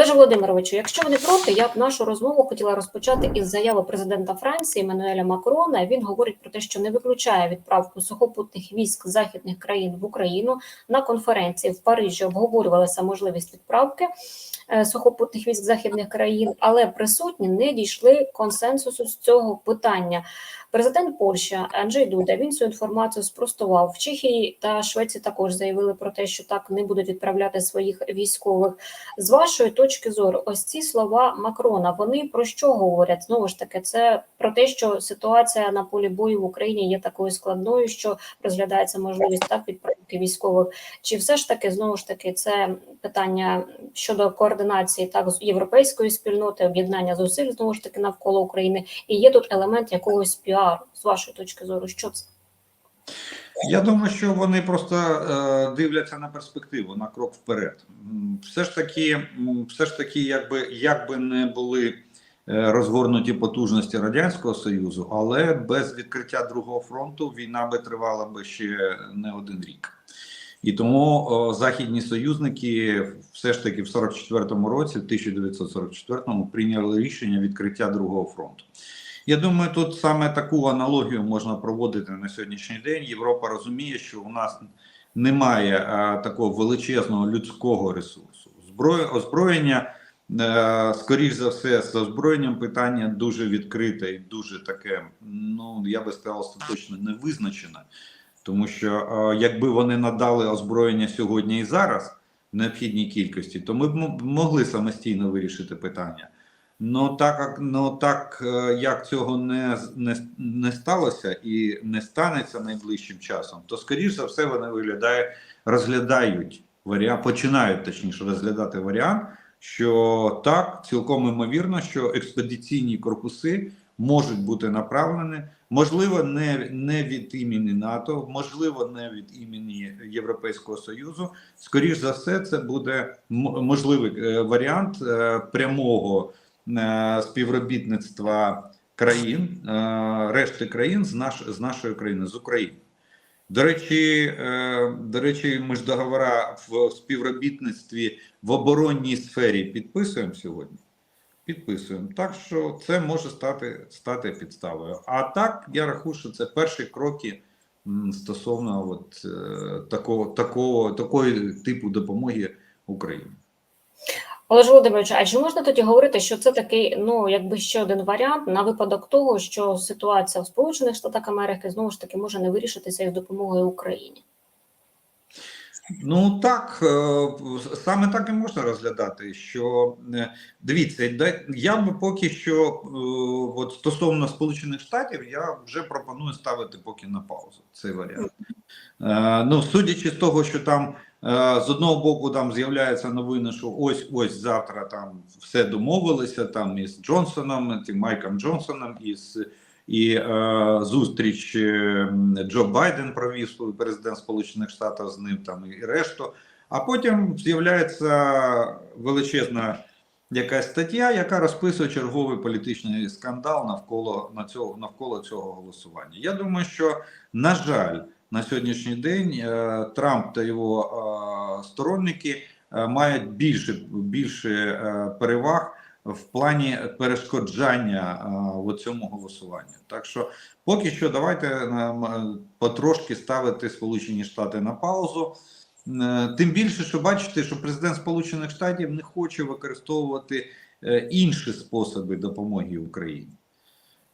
Олеже Володимировичу, якщо ви не проти, я б нашу розмову хотіла розпочати із заяви президента Франції Еммануеля Макрона. Він говорить про те, що не виключає відправку сухопутних військ західних країн в Україну на конференції в Парижі. Обговорювалася можливість відправки е, сухопутних військ західних країн, але присутні не дійшли консенсусу з цього питання. Президент Польщі Анджей Дуда він цю інформацію спростував. В Чехії та Швеції також заявили про те, що так не будуть відправляти своїх військових. З вашої точки зору, ось ці слова Макрона вони про що говорять? Знову ж таки, це про те, що ситуація на полі бою в Україні є такою складною, що розглядається можливість так відправки військових. Чи все ж таки знову ж таки це питання щодо координації так з європейської спільноти, об'єднання зусиль знову ж таки навколо України, і є тут елемент якогось піару з вашої точки зору? Що це? Я думаю, що вони просто е, дивляться на перспективу, на крок вперед. Все ж таки, все ж таки, якби як би не були е, розгорнуті потужності радянського союзу, але без відкриття другого фронту війна би тривала би ще не один рік. І тому о, західні союзники все ж таки в 44-му році, в 1944-му, прийняли рішення відкриття другого фронту. Я думаю, тут саме таку аналогію можна проводити на сьогоднішній день. Європа розуміє, що у нас немає а, такого величезного людського ресурсу. Зброя озброєння, е, скоріш за все, з озброєнням питання дуже відкрите і дуже таке. Ну я би сказав, остаточно невизначене, тому що е, якби вони надали озброєння сьогодні і зараз в необхідній кількості, то ми б могли самостійно вирішити питання. Ну так, як- ну так е, як цього не, не, не сталося і не станеться найближчим часом, то скоріш за все вони виглядає, розглядають варіант, починають точніше розглядати варіант, що так, цілком імовірно, що експедиційні корпуси можуть бути направлені, можливо, не, не від імені НАТО, можливо, не від імені Європейського Союзу. Скоріш за все, це буде можливий е, варіант е, прямого співробітництва країн, е, решти країн з, наш, з нашої країни, з України. До речі, е, до речі, ми ж договора в співробітництві в оборонній сфері підписуємо сьогодні. Підписуємо. Так що це може стати, стати підставою. А так, я рахую, що це перші кроки стосовно от, е, такого, такого, такої типу допомоги Україні. Олеж Володимирович, а чи можна тоді говорити, що це такий, ну якби ще один варіант на випадок того, що ситуація в Сполучених Штатах Америки знову ж таки може не вирішитися із допомогою Україні? Ну так, е, саме так і можна розглядати. Що е, дивіться, я би поки що, е, от стосовно Сполучених Штатів, я вже пропоную ставити поки на паузу цей варіант. Ну, судячи з того, що там з одного боку там з'являються новини, що ось ось завтра там все домовилися там із Джонсоном, тим Майком Джонсоном, із і е, зустріч е, Джо Байден провів президент Сполучених Штатів з ним там і решту. А потім з'являється величезна якась стаття, яка розписує черговий політичний скандал навколо на цього навколо цього голосування. Я думаю, що на жаль, на сьогоднішній день е, Трамп та його е, сторонники е, мають більше більше е, переваг в плані перешкоджання а, цьому голосуванню. Так що поки що давайте нам потрошки ставити Сполучені Штати на паузу. Е, Тим більше, що бачите, що президент Сполучених Штатів не хоче використовувати е, інші способи допомоги Україні.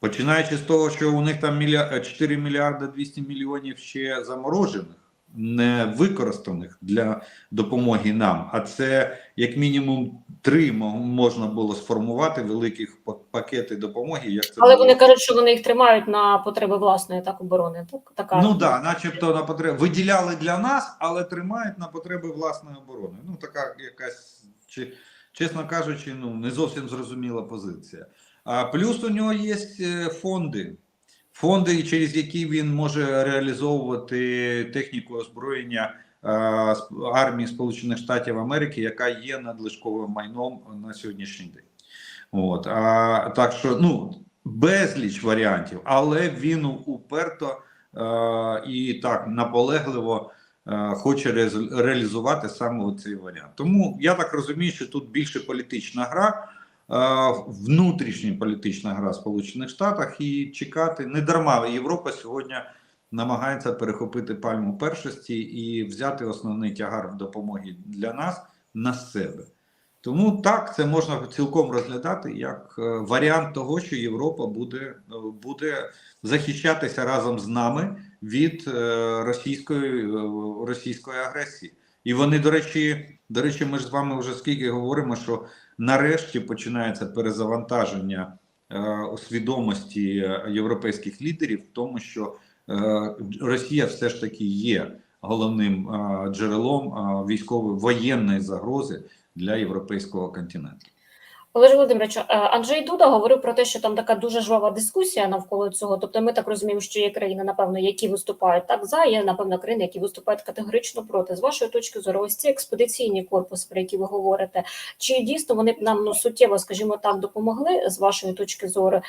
Починаючи з того, що у них там мілья... 4 мільярди 200 мільйонів ще заморожених, не використаних для допомоги нам, а це як мінімум три можна було сформувати великих пакети допомоги. Як це Але було. вони кажуть, що вони їх тримають на потреби власної так оборони. Так така Ну да, начебто на потреби виділяли для нас, але тримають на потреби власної оборони. Ну така якась чи чесно кажучи, ну не зовсім зрозуміла позиція. А плюс у нього є е, фонди. Фонди, через які він може реалізовувати техніку озброєння е, армії Сполучених Штатів Америки, яка є надлишковим майном на сьогоднішній день. От а так що ну безліч варіантів, але він уперто е, і так наполегливо е, хоче реалізувати саме цей варіант. Тому я так розумію, що тут більше політична гра, внутрішня політична гра Сполучених Штатах і чекати не дарма. Європа сьогодні намагається перехопити пальму першості і взяти основний тягар в допомоги для нас на себе. Тому так це можна цілком розглядати як е, варіант того, що Європа буде, е, буде захищатися разом з нами від е, російської, е, російської агресії. І вони, до речі, до речі, ми ж з вами вже скільки говоримо, що нарешті починається перезавантаження е, свідомості європейських лідерів в тому, що е, Росія все ж таки є головним е, джерелом е, військової воєнної загрози для європейського континенту. Олеже Володимировичу, е, Анджей Дуда говорив про те, що там така дуже жвава дискусія навколо цього. Тобто, ми так розуміємо, що є країни, напевно, які виступають так за, є напевно країни, які виступають категорично проти. З вашої точки зору, ось ці експедиційні корпуси, про які ви говорите, чи дійсно вони б нам ну суттєво, скажімо так, допомогли з вашої точки зору?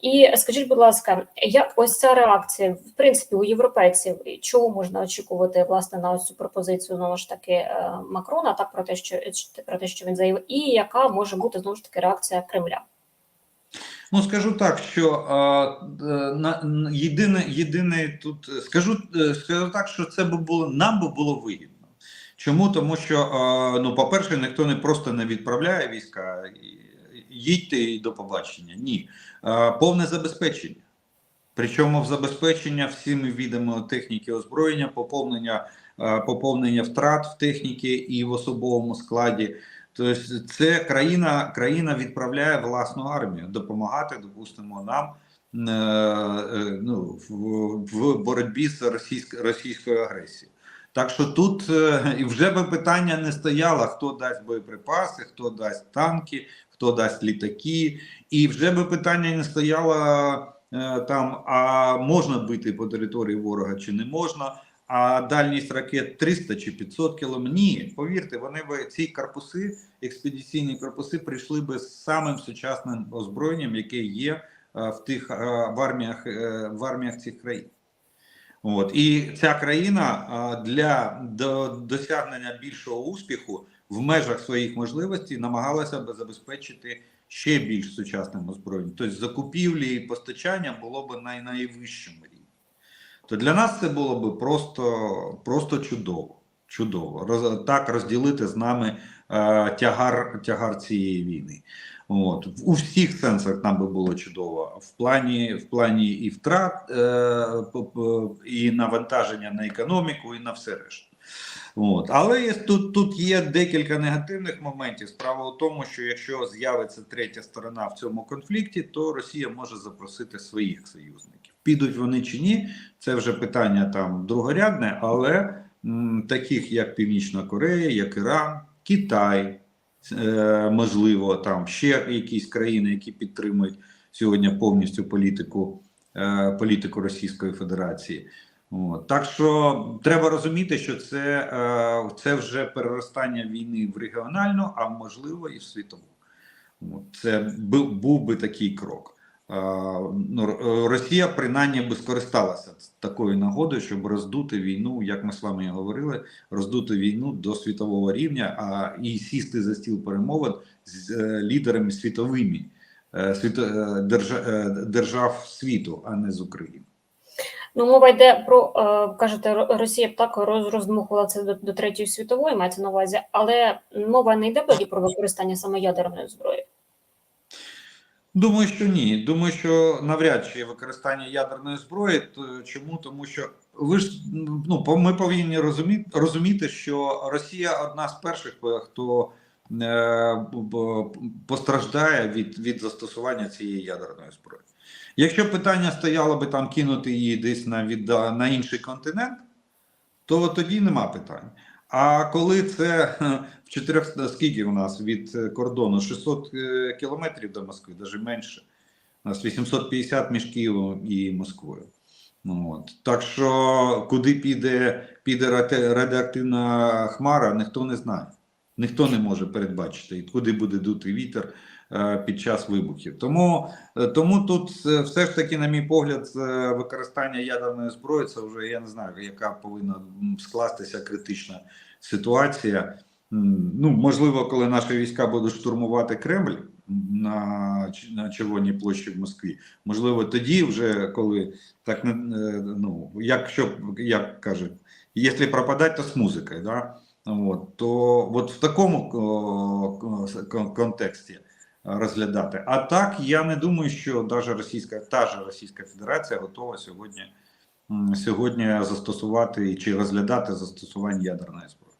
І скажіть, будь ласка, як ось ця реакція, в принципі, у європейців, чого можна очікувати власне на ось цю пропозицію знову ж таки е, Макрона, так про те, що про те, що він заявив, і яка може бути знову ж таки реакція Кремля? Ну скажу так, що е, на, єдине, єдине тут е, скажу, е, скажу так, що це би було нам би було вигідно. Чому? Тому що, е, ну, по-перше, ніхто не просто не відправляє війська, їдьте і до побачення. Ні. Е, повне забезпечення. Причому в забезпечення всіми видами техніки озброєння, поповнення, е, поповнення втрат в техніці і в особовому складі. Тобто, це країна, країна відправляє власну армію допомагати, допустимо, нам е, е, ну, в, в боротьбі з російськ, російською агресією. Так що тут е, вже би питання не стояло, хто дасть боєприпаси, хто дасть танки, хто дасть літаки, і вже би питання не стояло е, там, а можна бити по території ворога чи не можна. А дальність ракет 300 чи 500 кілометрів. Ні, повірте, вони би ці корпуси, експедиційні корпуси, прийшли би з самим сучасним озброєнням, яке є е, в тих е, в арміях е, в арміях цих країн. От і ця країна для досягнення більшого успіху в межах своїх можливостей намагалася би забезпечити ще більш сучасним озброєнням. Тобто закупівлі і постачання було б на найвищому рівні то для нас це було би просто, просто чудово. Чудово. Роз, так розділити з нами е, тягар, тягар цієї війни. От. У всіх сенсах нам би було чудово. В плані, в плані і втрат, е, і навантаження на економіку, і на все решта. От. Але є, тут, тут є декілька негативних моментів. Справа у тому, що якщо з'явиться третя сторона в цьому конфлікті, то Росія може запросити своїх союзників. Підуть вони чи ні, це вже питання там другорядне, але таких як Північна Корея, як Іран, Китай, е, можливо, там ще якісь країни, які підтримують сьогодні повністю політику, е, політику Російської Федерації. От. Так що треба розуміти, що це, е, це вже переростання війни в регіональну, а можливо і в світову. Це був би такий крок. Е, ну, Росія принаймні би скористалася такою нагодою, щоб роздути війну, як ми з вами і говорили, роздути війну до світового рівня, а і сісти за стіл перемовин з е, лідерами світовими е, е, е, держав світу, а не з України. Ну, мова йде про е, кажете, Ро- Росія б так роз, роздмухувала це до, до третьої світової, мається на увазі, але мова не йде про використання саме ядерної зброї. Думаю, що ні. Думаю, що навряд чи використання ядерної зброї. Чому? Тому що ви ж ну ми повинні розуміти, розуміти, що Росія одна з перших, е, хто е, постраждає від, від застосування цієї ядерної зброї. Якщо питання стояло би там кинути її десь на відда на інший континент, то тоді нема питань. А коли це 400, скільки у нас від е, кордону? 600 е, кілометрів до Москви, навіть менше. У нас 850 між Києвом і Москвою. Ну, от. Так що куди піде, піде радіоактивна хмара, ніхто не знає. ніхто не може передбачити, куди буде дути вітер е, під час вибухів. Тому, е, тому тут е, все ж таки, на мій погляд, е, використання ядерної зброї це вже я не знаю, яка повинна скластися критична ситуація. Ну, можливо, коли наші війська будуть штурмувати Кремль на, на Червоній площі в Москві, можливо, тоді, вже коли так не ну, якщо як кажуть, якщо пропадать, то з музикою, да? От, то от в такому контексті розглядати. А так я не думаю, що даже російська та ж Російська Федерація готова сьогодні, сьогодні застосувати чи розглядати застосування ядерної зброї.